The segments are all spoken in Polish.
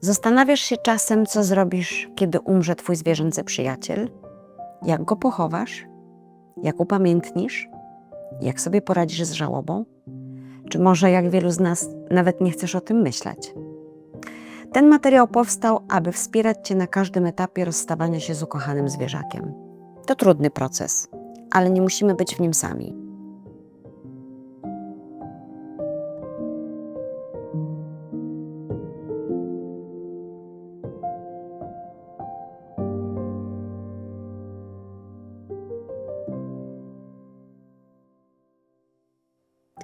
Zastanawiasz się czasem, co zrobisz, kiedy umrze twój zwierzęcy przyjaciel? Jak go pochowasz? Jak upamiętnisz? Jak sobie poradzisz z żałobą? Czy może, jak wielu z nas, nawet nie chcesz o tym myśleć? Ten materiał powstał, aby wspierać Cię na każdym etapie rozstawania się z ukochanym zwierzakiem. To trudny proces, ale nie musimy być w nim sami.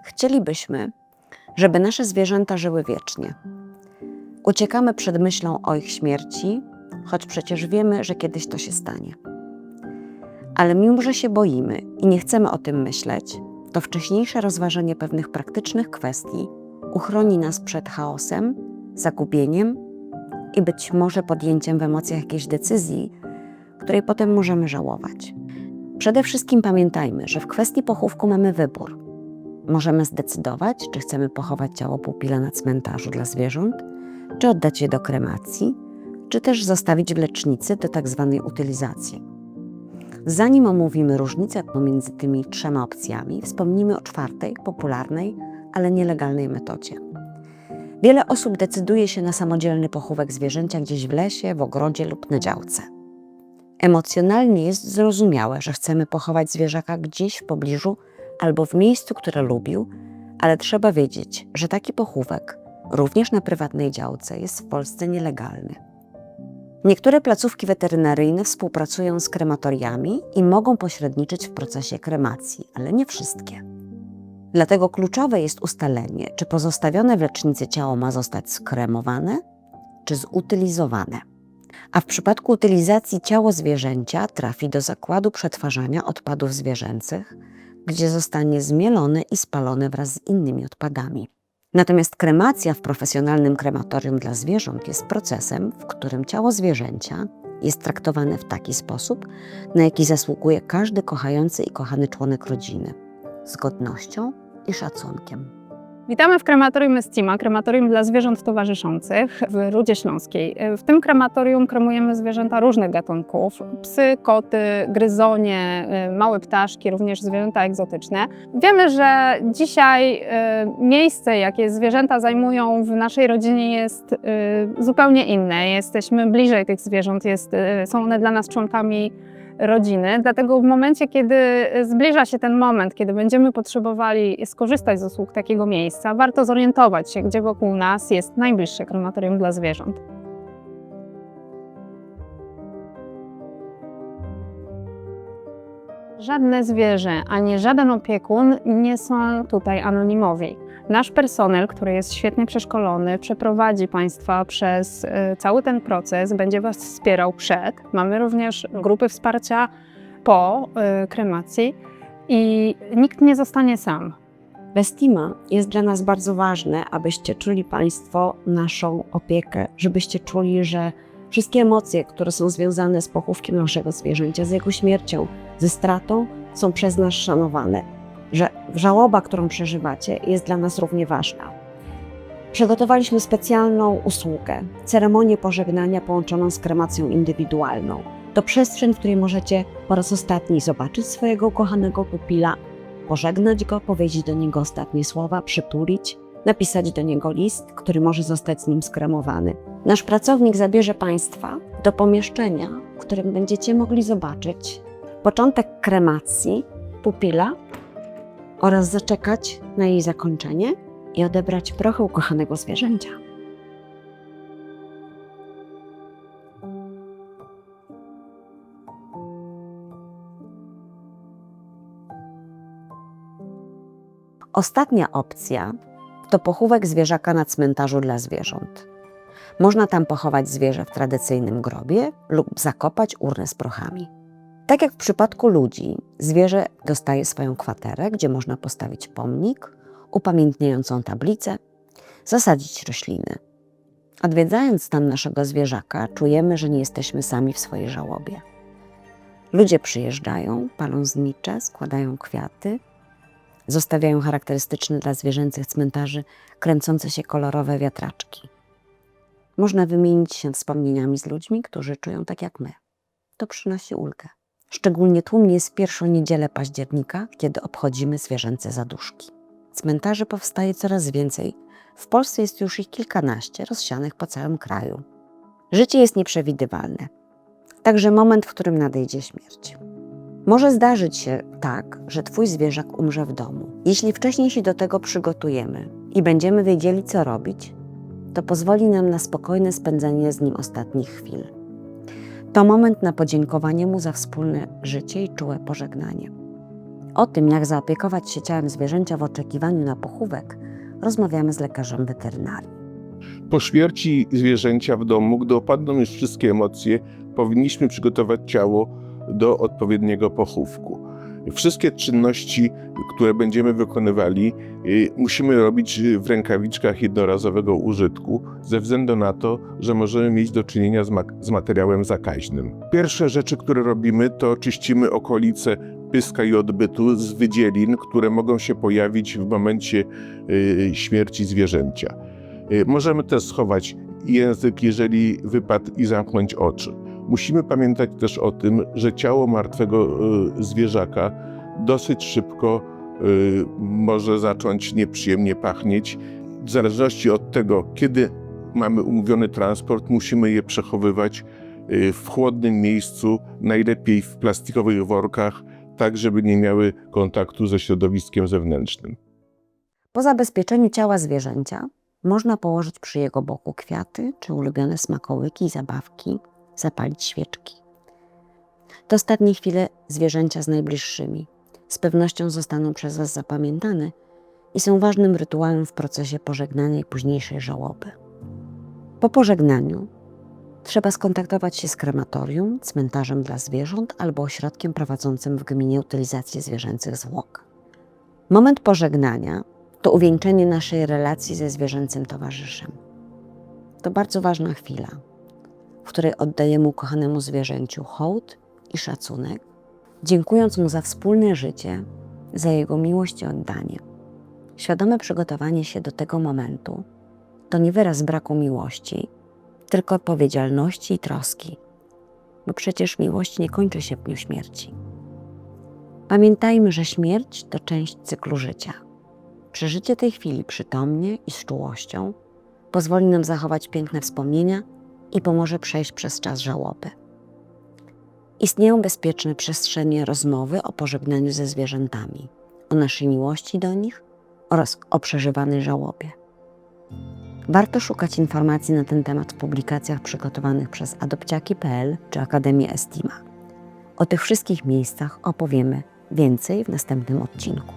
Chcielibyśmy, żeby nasze zwierzęta żyły wiecznie. Uciekamy przed myślą o ich śmierci, choć przecież wiemy, że kiedyś to się stanie. Ale mimo, że się boimy i nie chcemy o tym myśleć, to wcześniejsze rozważenie pewnych praktycznych kwestii uchroni nas przed chaosem, zagubieniem i być może podjęciem w emocjach jakiejś decyzji, której potem możemy żałować. Przede wszystkim pamiętajmy, że w kwestii pochówku mamy wybór. Możemy zdecydować, czy chcemy pochować ciało pupila na cmentarzu dla zwierząt, czy oddać je do kremacji, czy też zostawić w lecznicy do tzw. utylizacji. Zanim omówimy różnice pomiędzy tymi trzema opcjami, wspomnimy o czwartej, popularnej, ale nielegalnej metodzie. Wiele osób decyduje się na samodzielny pochówek zwierzęcia gdzieś w lesie, w ogrodzie lub na działce. Emocjonalnie jest zrozumiałe, że chcemy pochować zwierzaka gdzieś w pobliżu albo w miejscu, które lubił, ale trzeba wiedzieć, że taki pochówek, również na prywatnej działce, jest w Polsce nielegalny. Niektóre placówki weterynaryjne współpracują z krematoriami i mogą pośredniczyć w procesie kremacji, ale nie wszystkie. Dlatego kluczowe jest ustalenie, czy pozostawione w lecznicy ciało ma zostać skremowane, czy zutylizowane. A w przypadku utylizacji ciało zwierzęcia trafi do zakładu przetwarzania odpadów zwierzęcych, gdzie zostanie zmielone i spalone wraz z innymi odpadami. Natomiast kremacja w profesjonalnym krematorium dla zwierząt jest procesem, w którym ciało zwierzęcia jest traktowane w taki sposób, na jaki zasługuje każdy kochający i kochany członek rodziny z godnością i szacunkiem. Witamy w krematorium Estima, krematorium dla zwierząt towarzyszących w Rudzie Śląskiej. W tym krematorium kremujemy zwierzęta różnych gatunków: psy, koty, gryzonie, y, małe ptaszki, również zwierzęta egzotyczne. Wiemy, że dzisiaj y, miejsce, jakie zwierzęta zajmują w naszej rodzinie, jest y, zupełnie inne. Jesteśmy bliżej tych zwierząt, jest, są one dla nas członkami rodziny. Dlatego w momencie, kiedy zbliża się ten moment, kiedy będziemy potrzebowali skorzystać z usług takiego miejsca, warto zorientować się, gdzie wokół nas jest najbliższe krematorium dla zwierząt. Żadne zwierzę ani żaden opiekun nie są tutaj anonimowi. Nasz personel, który jest świetnie przeszkolony, przeprowadzi Państwa przez y, cały ten proces, będzie Was wspierał przed. Mamy również grupy wsparcia po y, kremacji i nikt nie zostanie sam. Bestima jest dla nas bardzo ważne, abyście czuli Państwo naszą opiekę, żebyście czuli, że wszystkie emocje, które są związane z pochówkiem naszego zwierzęcia, z jego śmiercią, ze stratą, są przez nas szanowane. Że żałoba, którą przeżywacie, jest dla nas równie ważna. Przygotowaliśmy specjalną usługę, ceremonię pożegnania połączoną z kremacją indywidualną. To przestrzeń, w której możecie po raz ostatni zobaczyć swojego ukochanego pupila, pożegnać go, powiedzieć do niego ostatnie słowa, przytulić, napisać do niego list, który może zostać z nim skremowany. Nasz pracownik zabierze Państwa do pomieszczenia, w którym będziecie mogli zobaczyć początek kremacji pupila oraz zaczekać na jej zakończenie i odebrać prochy ukochanego zwierzęcia. Ostatnia opcja to pochówek zwierzaka na cmentarzu dla zwierząt. Można tam pochować zwierzę w tradycyjnym grobie lub zakopać urnę z prochami. Tak jak w przypadku ludzi, zwierzę dostaje swoją kwaterę, gdzie można postawić pomnik, upamiętniającą tablicę, zasadzić rośliny. Odwiedzając stan naszego zwierzaka, czujemy, że nie jesteśmy sami w swojej żałobie. Ludzie przyjeżdżają, palą znicze, składają kwiaty, zostawiają charakterystyczne dla zwierzęcych cmentarzy kręcące się kolorowe wiatraczki. Można wymienić się wspomnieniami z ludźmi, którzy czują tak jak my. To przynosi ulgę. Szczególnie tłumnie jest pierwszą niedzielę października, kiedy obchodzimy zwierzęce zaduszki. Cmentarzy powstaje coraz więcej. W Polsce jest już ich kilkanaście, rozsianych po całym kraju. Życie jest nieprzewidywalne. Także moment, w którym nadejdzie śmierć. Może zdarzyć się tak, że Twój zwierzak umrze w domu. Jeśli wcześniej się do tego przygotujemy i będziemy wiedzieli, co robić, to pozwoli nam na spokojne spędzenie z nim ostatnich chwil. To moment na podziękowanie mu za wspólne życie i czułe pożegnanie. O tym, jak zaopiekować się ciałem zwierzęcia w oczekiwaniu na pochówek, rozmawiamy z lekarzem weterynarii. Po śmierci zwierzęcia w domu, gdy opadną już wszystkie emocje, powinniśmy przygotować ciało do odpowiedniego pochówku. Wszystkie czynności, które będziemy wykonywali, y, musimy robić w rękawiczkach jednorazowego użytku, ze względu na to, że możemy mieć do czynienia z, ma- z materiałem zakaźnym. Pierwsze rzeczy, które robimy, to czyścimy okolice pyska i odbytu z wydzielin, które mogą się pojawić w momencie y, śmierci zwierzęcia. Y, Możemy też schować język, jeżeli wypadł i zamknąć oczy. Musimy pamiętać też o tym, że ciało martwego y, zwierzaka dosyć szybko y, może zacząć nieprzyjemnie pachnieć. W zależności od tego, kiedy mamy umówiony transport, musimy je przechowywać y, w chłodnym miejscu, najlepiej w plastikowych workach, tak żeby nie miały kontaktu ze środowiskiem zewnętrznym. Po zabezpieczeniu ciała zwierzęcia można położyć przy jego boku kwiaty czy ulubione smakołyki i zabawki, zapalić świeczki. To ostatnie chwile zwierzęcia z najbliższymi. Z pewnością zostaną przez Was zapamiętane i są ważnym rytuałem w procesie pożegnania i późniejszej żałoby. Po pożegnaniu trzeba skontaktować się z krematorium, cmentarzem dla zwierząt albo ośrodkiem prowadzącym w gminie utylizację zwierzęcych zwłok. Moment pożegnania to uwieńczenie naszej relacji ze zwierzęcym towarzyszem. To bardzo ważna chwila, w której oddajemy ukochanemu zwierzęciu hołd i szacunek, dziękując mu za wspólne życie, za jego miłość i oddanie. Świadome przygotowanie się do tego momentu to nie wyraz braku miłości, tylko odpowiedzialności i troski, bo przecież miłość nie kończy się w dniu śmierci. Pamiętajmy, że śmierć to część cyklu życia. Przeżycie tej chwili przytomnie i z czułością pozwoli nam zachować piękne wspomnienia i pomoże przejść przez czas żałoby. Istnieją bezpieczne przestrzenie rozmowy o pożegnaniu ze zwierzętami, o naszej miłości do nich oraz o przeżywanej żałobie. Warto szukać informacji na ten temat w publikacjach przygotowanych przez adopciaki.pl czy Akademię Estima. O tych wszystkich miejscach opowiemy więcej w następnym odcinku.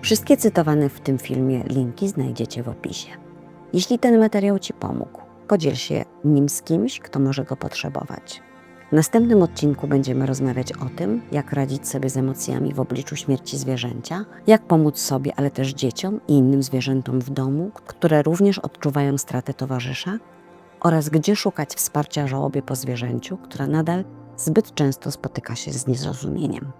Wszystkie cytowane w tym filmie linki znajdziecie w opisie. Jeśli ten materiał Ci pomógł, podziel się nim z kimś, kto może go potrzebować. W następnym odcinku będziemy rozmawiać o tym, jak radzić sobie z emocjami w obliczu śmierci zwierzęcia, jak pomóc sobie, ale też dzieciom i innym zwierzętom w domu, które również odczuwają stratę towarzysza, oraz gdzie szukać wsparcia żałobie po zwierzęciu, która nadal zbyt często spotyka się z niezrozumieniem.